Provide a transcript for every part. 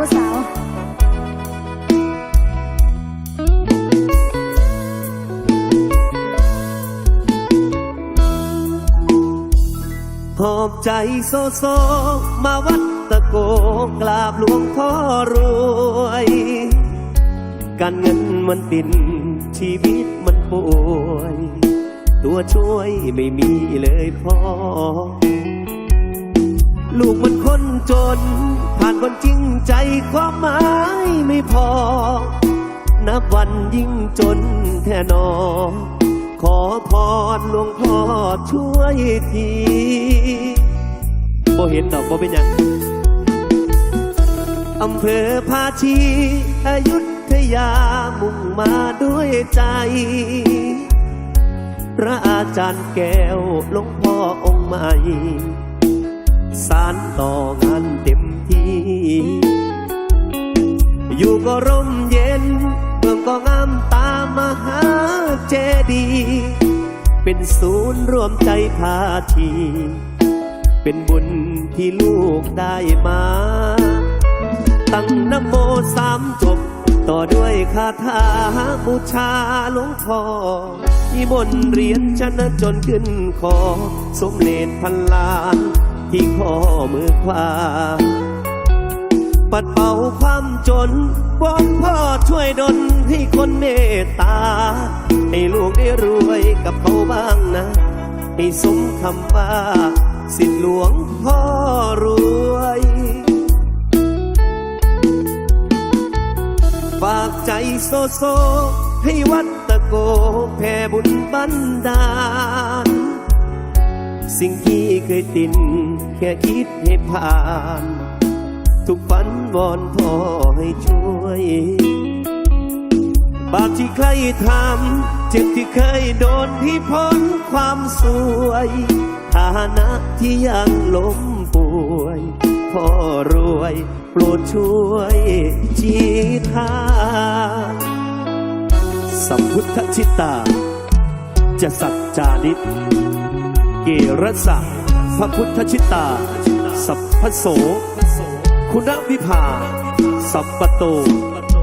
ผู้สาวหอบใจโซโซ มาวัดตะโกกราบหลวงพ่อรวย การเงินมันตินชีวิตมันป่วย ตัวช่วยไม่มีเลยพ่อ ลูกมันคนจน ผ่านคนจริงใจความหมายไม่พอ นับวันยิ่งจนแท่นอ ขอพรหลวงพ่อช่วยทีบ่เห็นดอกบ่เป็นยังอำเภอภาชีอยุธยามุ่งมาด้วยใจ พระอาจารย์แก้วหลวงพ่อองค์ใหม่สารต่องานเต็ม อยู่ก็ร่มเย็นเมืองก็งามตามมหาเจดีย์เป็นศูนย์รวมใจพาที เป็นบุญที่ลูกได้มา ตั้งนโมสามจบ ต่อด้วยคาถาบูชาหลวงพ่อนิมนต์เรียญชนะจนขึ้นคอ สมเลนพันล้านที่ข้อมือขวา ดเป่าความจนวอนพ่อช่วยดลให้คนเมตตา ให้ลูกได้รวยกับเขาบ้างนะ ให้สมคำว่า สิทธิหลวงพ่อรวยฝากใจโซโซ ให้วัดตะโกแผ่บุญบันดาล สิ่งที่เคยตินแค่คิดให้ผ่าน ทุกฝันวอนพ่อให้ช่วย บาปที่ใครทำเจ็บที่เคยโดนที่พ้นความสวยฐานะที่ยังล้มป่วย พ่อรวยโปรดช่วยชี้ทางสัมพุทธชิตา จะสัจจานิตเกรสะพระพุทธชิตา สัพพโส คุณวิภา สัพปโต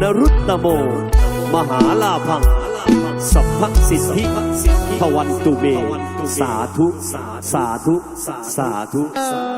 นรุตตโม มหาลาพัง สัพพสิทธิพวันตุเมสาธุ สาธุ สาธุ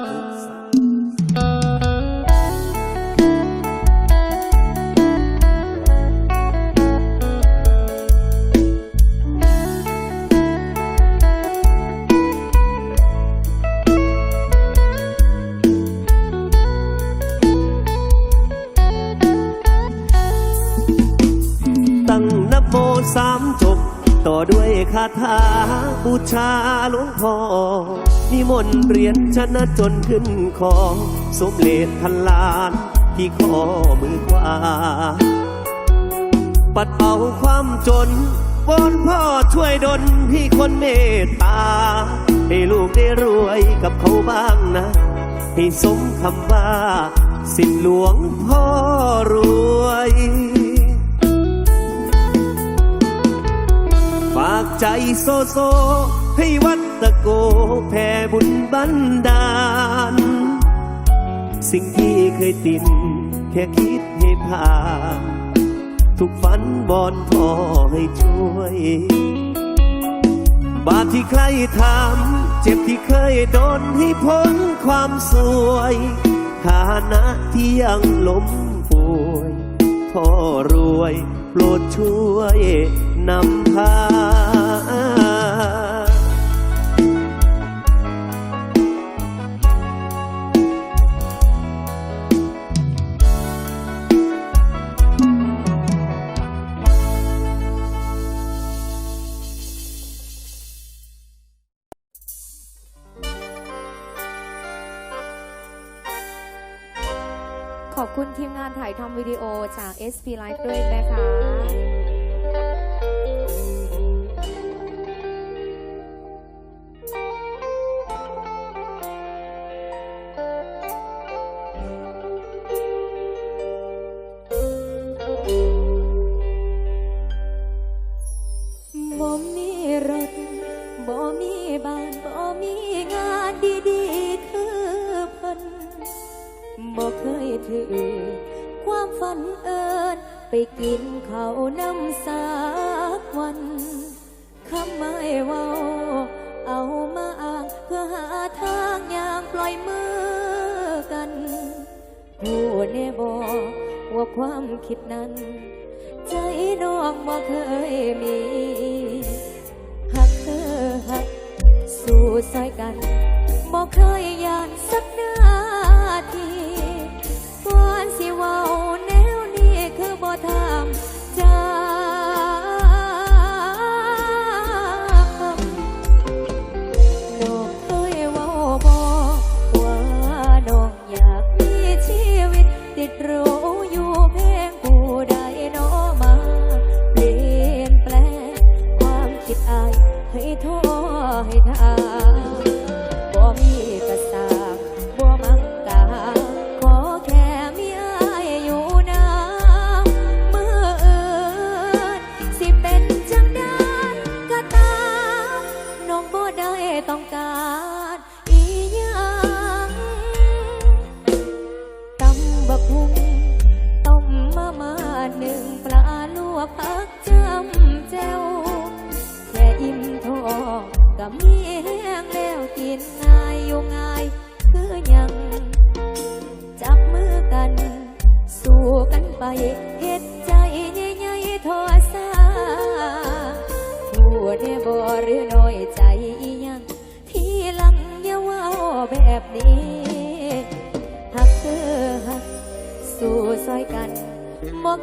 ถาบูชาหลวงพ่อนิมนต์เหรียญชนะจนขึ้นคอสมเลนพันล้านที่ข้อมือขวา ปัดเป่าความจนวอนพ่อช่วยดลให้คนเมตตา ให้ลูกได้รวยกับเขาบ้างนะ ให้สมคำว่า สิทธิหลวงพ่อรวยากใจโซโซ ให้วัดตะโกแผ่บุญบันดาล สิ่งที่เคยตินแค่คิดให้ผ่านทุกฝันบอนพ่อให้ช่วย บาปที่ใครทำเจ็บที่เคยโดนให้พ้นความสวยฐานะที่ยังล้มป่วยพ่อรวยโปรดช่วยนำพา วิดีโอจาก SP Live ด้วยนะคะ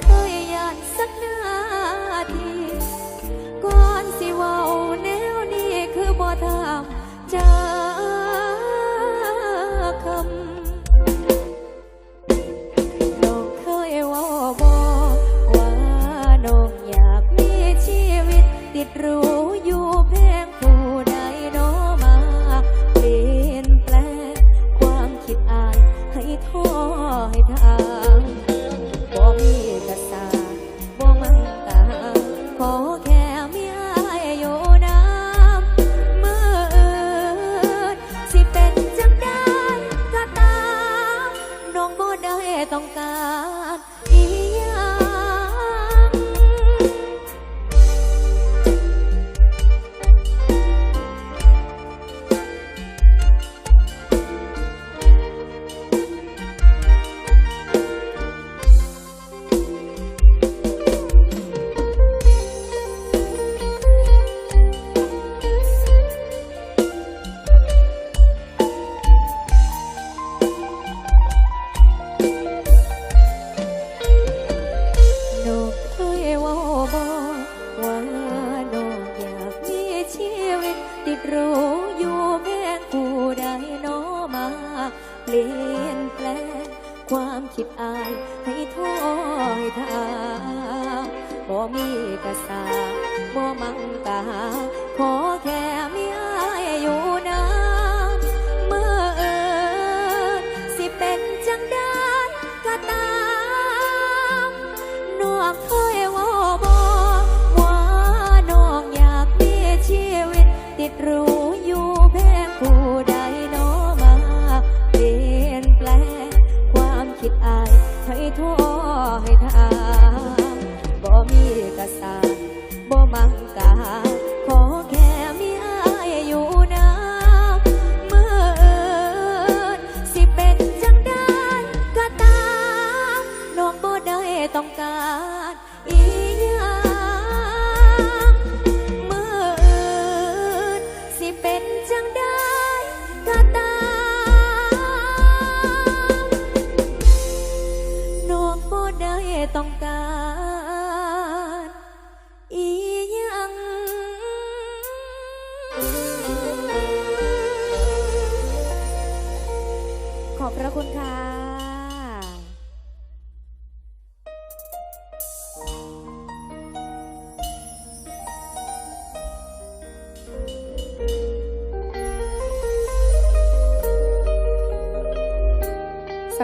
เคยยานสักนาทีก่อนสิว่าแนวนี้คือบ่ทำจะคำน้องเคยว่าบ่ว่าน้องอยากมีชีวิต ติดรู้อยู่เพงผู้ใดนมาเปลี่ยนแปลงความคิดอ่านให้ท้อให้ทา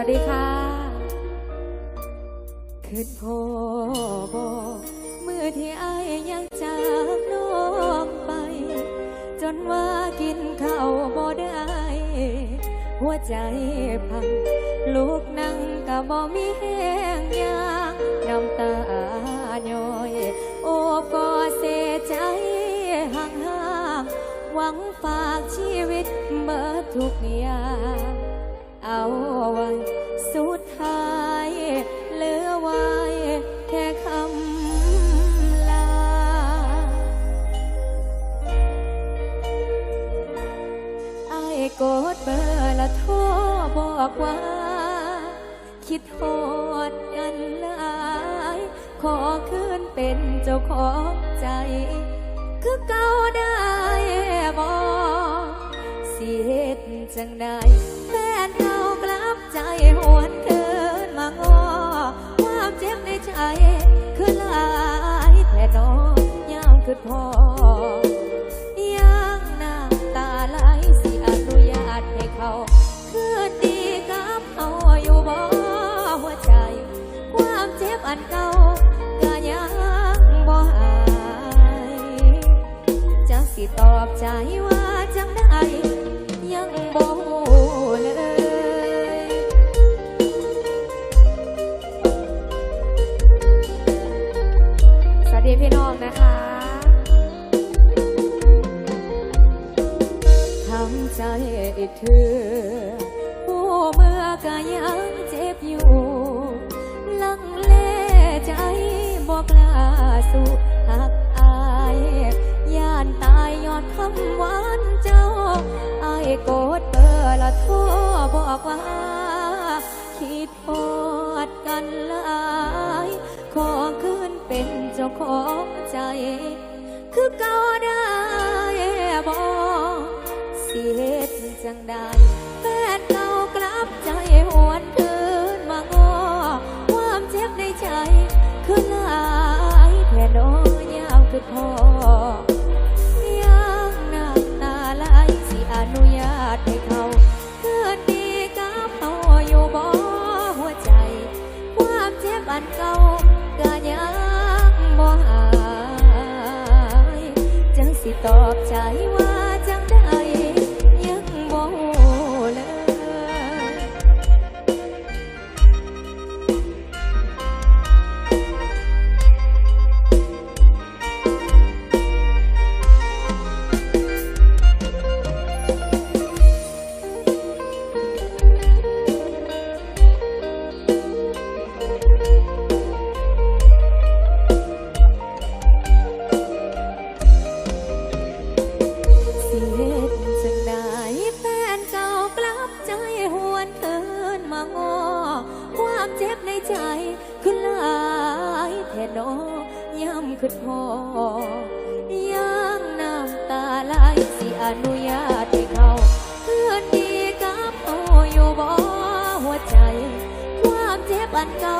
ัสดีค่ะคืนพอบอเมื่อที่ไอยังจากน้องไป จนว่ากินข้าวบ่ได้ หัวใจพัง ลูกนั่งกับบ่มีแห้งยางน้ำตาย้อย โอ้ก็เสียใจห่างห่างหวังฝากชีวิตเบื่อทุกอย่าง เอาไว้ สุดท้ายเหลือไว้แค่คำลา ไอ้กดเบอร์ละโทรบอกว่า คิดโทษกันหลาย ขอคืนเป็นเจ้าของใจ คือเก่าได้บอกสิเหตุจังใด หวนคืนมางอความเจ็บในใจคือหลายแต่น้องยังคือพอยังน้ำตาไหลสิอนุญาตให้เขาคืนดีกับเขาอยู่บ่หัวใจ ความเจ็บอันเก่าก็ยังบ่หายจะสิตอบใจว่า ใจเธอ ผู้เมื่อก็ยังเจ็บอยู่ลังเลใจบอกลาสู้หักอายย่านตายยอนคำหวานเจ้าอายกดเบอละโทรบอกว่า คิดพอดกันหลายขอคืนเป็นเจ้าของใจ คือเก่าได้บอก จังใดแฟนเก่ากลับใจหวนคืนมางอความเจ็บในใจคือหลายแผ่น้อยยาวคือพอยังน้ำตาไหลสิอนุญาตให้เขาคืนดีกับเขาอยู่บ่หัวใจ ความเจ็บอันเก่าก็ยังบ่หาย จังสิตอบใจว่า เจ็บในใจคือหลายแท่นอย่ำคือพอยังน้ำตาไหลสิอนุญาตให้เขาเพื่อนดีกับเขาอยู่บ่หัวใจ ความเจ็บอันเก่า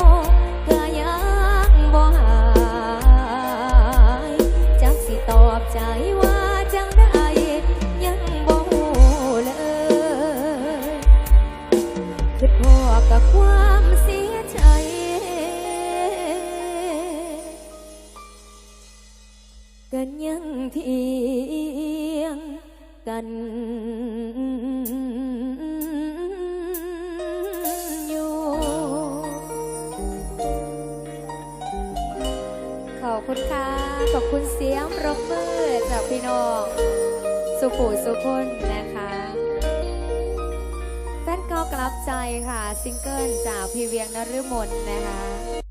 กันอยู่ ขอบคุณค่ะ ขอบคุณเสียงปรบมือจากพี่น้อง สุขูสุคนนะคะแฟนเก่ากลับใจค่ะ ซิงเกิลจากพี่เวียงนฤมลนะคะ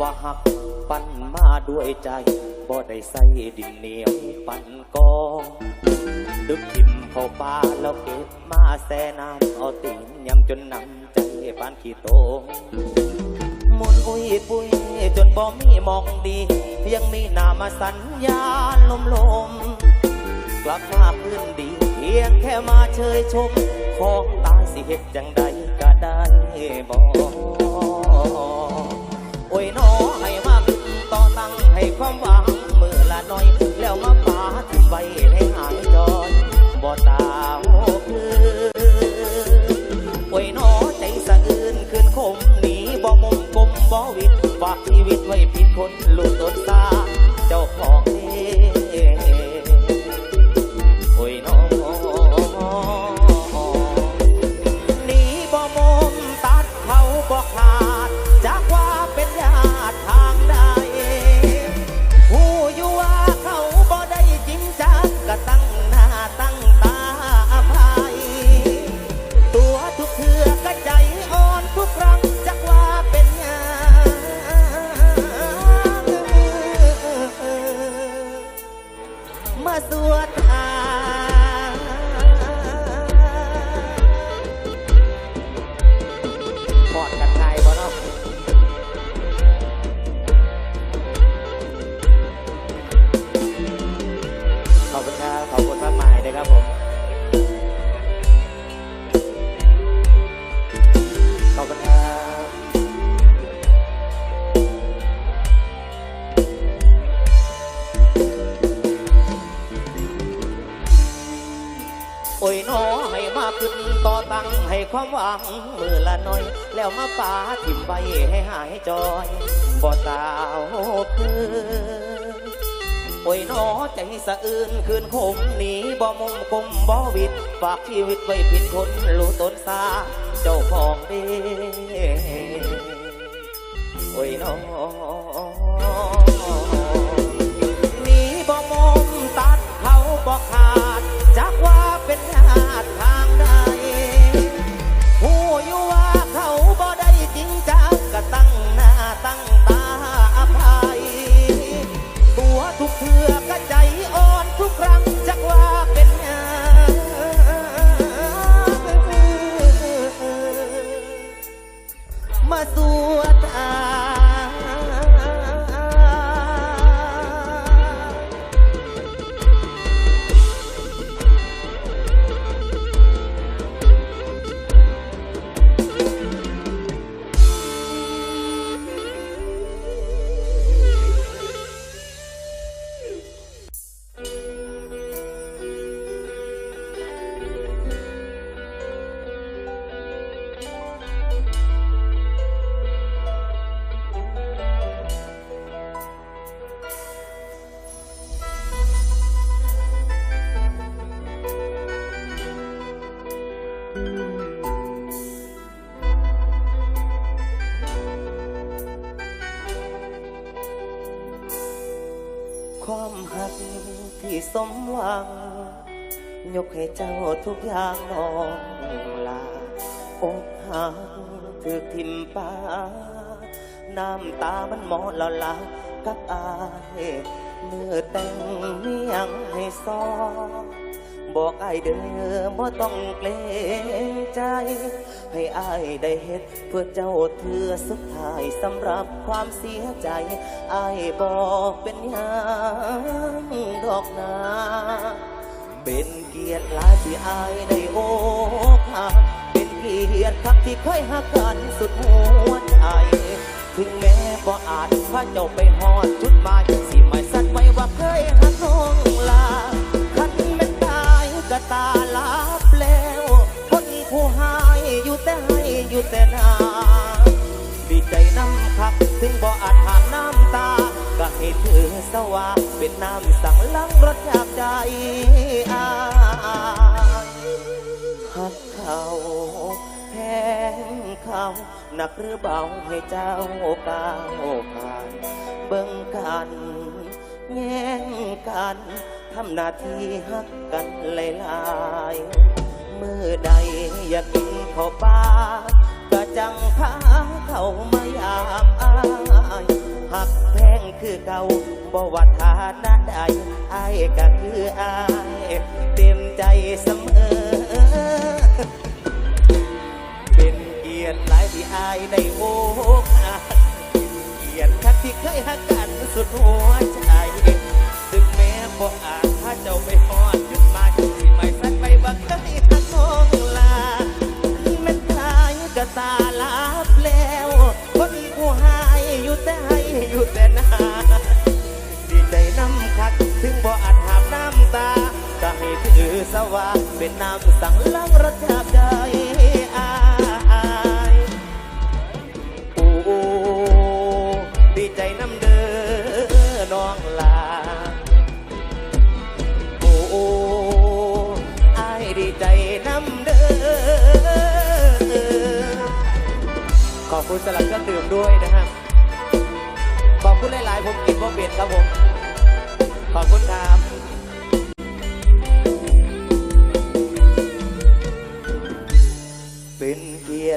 ว่าหักปั้นมาด้วยใจ บ่ได้ใส่ดินเหนียวปั้นกองดึกทิมเข้าป่าแล้วเก็บมาแซ่น้ำเอาตีนยำจนน้ำใจปานขี้โตงมุนอุ้ยปุ้ยจนบ่มีมองดี ยังมีนามาสัญญาลมลมกลับมาพื้นดีที่พียงแค่มาเชยชม ของตายสิเหตุจังใดก็ได้บอกโอ้ยน้อ ให้ความหวังมือละน้อย แล้วมาปาทิ้งไว้ให้หายดอนบ่ตาโหคือป่วยน้อใจสะอื้นขึ้นคมหนีบ่มุมกลมบ่วิดฝากชีวิตไว้ผิดคนลูกตนตา ความหวังมือละน่อย แล้วมาป่าทิมใบให้หายจอยบ่สาวคือโอ้ยน้อใจสะอื้นคืนคมหนีบ่มุมกลมบ่วิดฝากชีวิตไว้ผิดคนรู้ตนสาเจ้าของเด้โอ้ยน้อหนีบ่มุมตัดเขาบ่ขาด มหวัง ยกให้เจ้าทุกอย่างน้องลาอกหักถือทิมป้า น้ำตามันหมอละลากับอายเมื่อแต่งเมียงให้ซอบอกไอเด้อบ่ต้องเกรงใจ ให้อายได้เฮ็ด เพื่อเจ้าเทือสุดท้ายสำหรับความเสียใจอายบอกเป็นหยังดอกนาเป็นเกียรติลายที่อายได้โอกหักเป็นเกียรติคักที่เคยหักกันสุดหัวใจถึงแม้บ่อาจพาเจ้าไปหอดจุดหมายสิไม่สัตว์ไว้ว่าเคยหักน้องลาคันแม่นตายก็ตาลับ อยู่แต่ให้อยู่แต่หนาดีใจน้ำคัก ถึงบ่อาจหามน้ำตา ก็ให้เธอสว่า เป็นน้ำสั่งลังรสยากใจอาหักเขาแพงเขาหนักหรือเบาให้เจ้าก้าวผ่านเบิ่งกันแย่งกันทำหน้าที่ฮักกันหลายๆมือใดอยากกิน ข้าปลาก็จังพาเข้ามายามอายหักแพงคือเก่าบ่ว่าฐานะใดอายก็คืออายเต็มใจเสมอ เป็นเกียรติหลายที่อายได้โอกหักเกียรติคักที่เคยหักกันสุดหัวใจถึงแม้บ่อาจพาเจ้าไป ถือสว่างเป็นน้ำสั่งลังรสชาติใจอายโอ้ดีใจน้ำเด้อน้องลาโอ้อายดีใจน้ำเด้อขอบคุณสำหรับเครื่องดื่มด้วยนะครับขอบคุณหลาย ๆ ผมกินบ่เปลี่ยนครับผม ขอบคุณครับ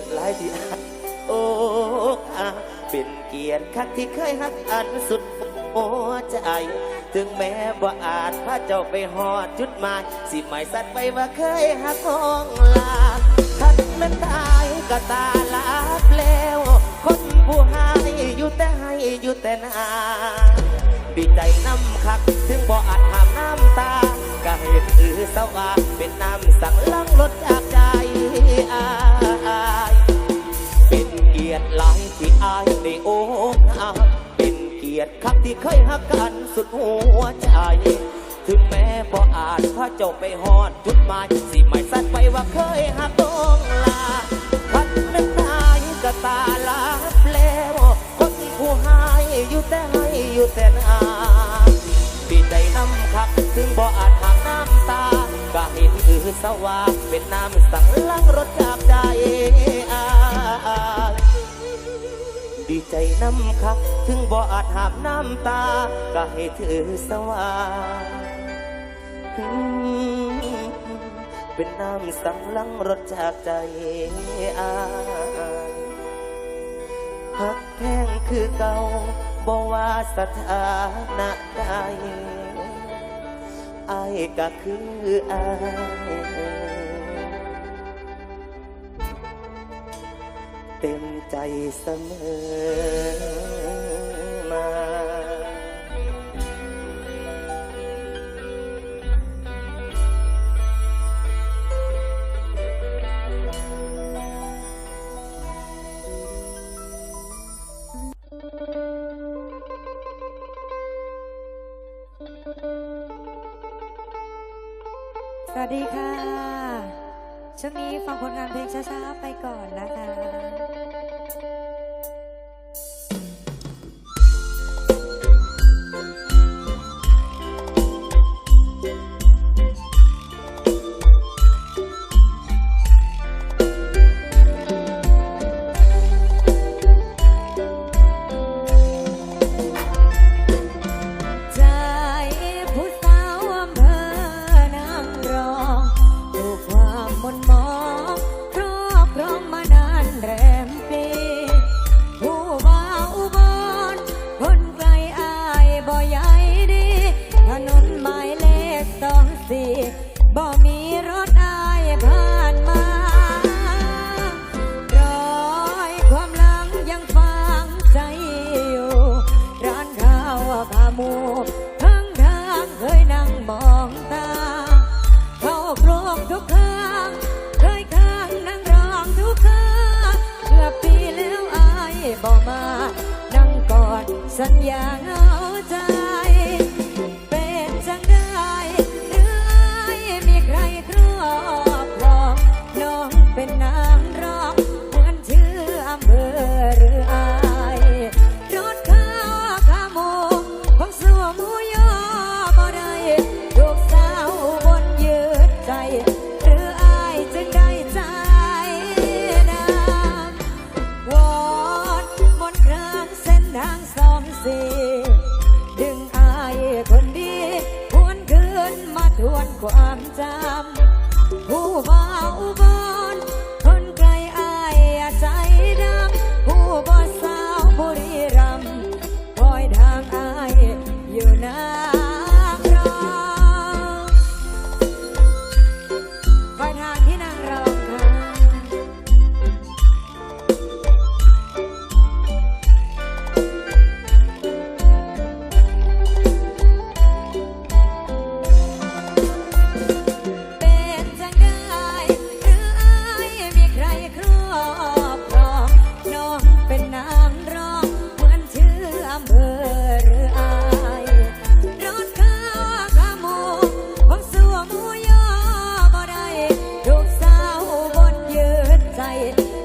ียรติหลายที่อันโอ้อาเป็นเกียรติคักที่เคยหักอันสุดหัวใจ ถึงแม้ว่าอาจพาเจ้าไปหอดจุดหมาย สิหมายสัตว์ไปว่าเคยหักห้องลาทันมันตายก็ตาลาบแล้ว คนผู้ให้อยู่แต่ให้อยู่แต่นาดีใจน้ำคัก จพาเจ้าไปหอดจุดหมายสิไม่สัดไปว่าเคยหักต้องลาพัดน้ำตายก็ตาลาแล้วคนผู้ให้อยู่แต่ให้อยู่แต่นาดีใจน้ำคักถึงบ่อาจหักน้ำตา ก็เห็นคือสว่างเป็นน้ำสั่งลังรถจากใจอาดีใจน้ำคักถึงบ่อาจหามน้ำตา ก็ให้ถือสว่าง เป็นน้ำสั่งลังรถจากใจอายหักแพงคือเก่าบ่ว่าสถานะใดอายก็คืออายเต็มใจเสมอ ดีค่ะ ช่วงนี้ฟังผลงานเพลงช้าๆไปก่อนนะคะ สัญญาเหงา วนความจำผู้บ ใจ